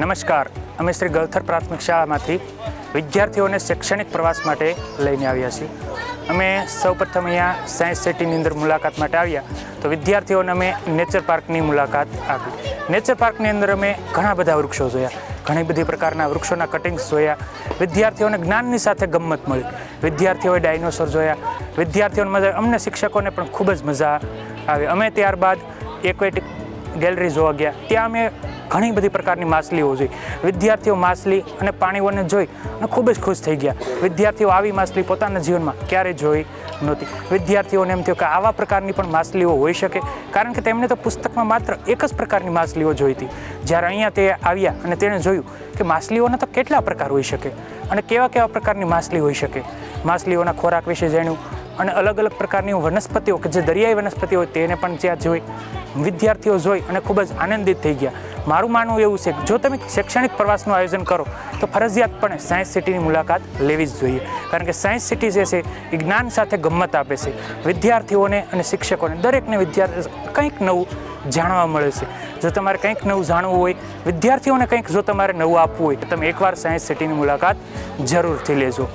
નમસ્કાર. અમે શ્રી ગલથર પ્રાથમિક શાળામાંથી વિદ્યાર્થીઓને શૈક્ષણિક પ્રવાસ માટે લઈને આવ્યા છીએ. અમે સૌપ્રથમ અહીંયા સાયન્સ સિટીની અંદર મુલાકાત માટે આવ્યા. તો વિદ્યાર્થીઓને અમે નેચર પાર્કની મુલાકાત આપી. નેચર પાર્કની અંદર અમે ઘણા બધા વૃક્ષો જોયા. ઘણી બધી પ્રકારના વૃક્ષોના કટિંગ્સ જોયા. વિદ્યાર્થીઓને જ્ઞાનની સાથે ગમ્મત મળી. વિદ્યાર્થીઓએ ડાયનોસોર જોયા. વિદ્યાર્થીઓને મજા અમને શિક્ષકોને પણ ખૂબ જ મજા આવી. અમે ત્યારબાદ એક્વેટિક ગેલેરી જોવા ગયા. ત્યાં અમે ઘણી બધી પ્રકારની માછલીઓ જોઈ. વિદ્યાર્થીઓ માછલી અને પાણીઓને જોઈ અને ખૂબ જ ખુશ થઈ ગયા. વિદ્યાર્થીઓ આવી માછલી પોતાના જીવનમાં ક્યારેય જોઈ નહોતી. વિદ્યાર્થીઓને એમ થયું કે આવા પ્રકારની પણ માછલીઓ હોઈ શકે, કારણ કે તેમણે તો પુસ્તકમાં માત્ર એક જ પ્રકારની માછલીઓ જોઈ હતી. જ્યારે અહીંયા તે આવ્યા અને તેણે જોયું કે માછલીઓના તો કેટલા પ્રકાર હોઈ શકે અને કેવા કેવા પ્રકારની માછલી હોઈ શકે. માછલીઓના ખોરાક વિશે જાણ્યું અને અલગ અલગ પ્રકારની વનસ્પતિઓ કે જે દરિયાઈ વનસ્પતિ હોય તેને પણ ત્યાં જોઈ વિદ્યાર્થીઓ જોઈ અને ખૂબ જ આનંદિત થઈ ગયા. મારું માનવું એવું છે કે જો તમે શૈક્ષણિક પ્રવાસનું આયોજન કરો, તો ફરજિયાતપણે સાયન્સ સિટીની મુલાકાત લેવી જ જોઈએ. કારણ કે સાયન્સ સિટી જે છે, એ જ્ઞાન સાથે ગમ્મત આપે છે. વિદ્યાર્થીઓને અને શિક્ષકોને, દરેકને વિદ્યાર્થી કંઈક નવું જાણવા મળે છે. જો તમારે કંઈક નવું જાણવું હોય, વિદ્યાર્થીઓને કંઈક જો તમારે નવું આપવું હોય, તો તમે એકવાર સાયન્સ સિટીની મુલાકાત જરૂરથી લેજો.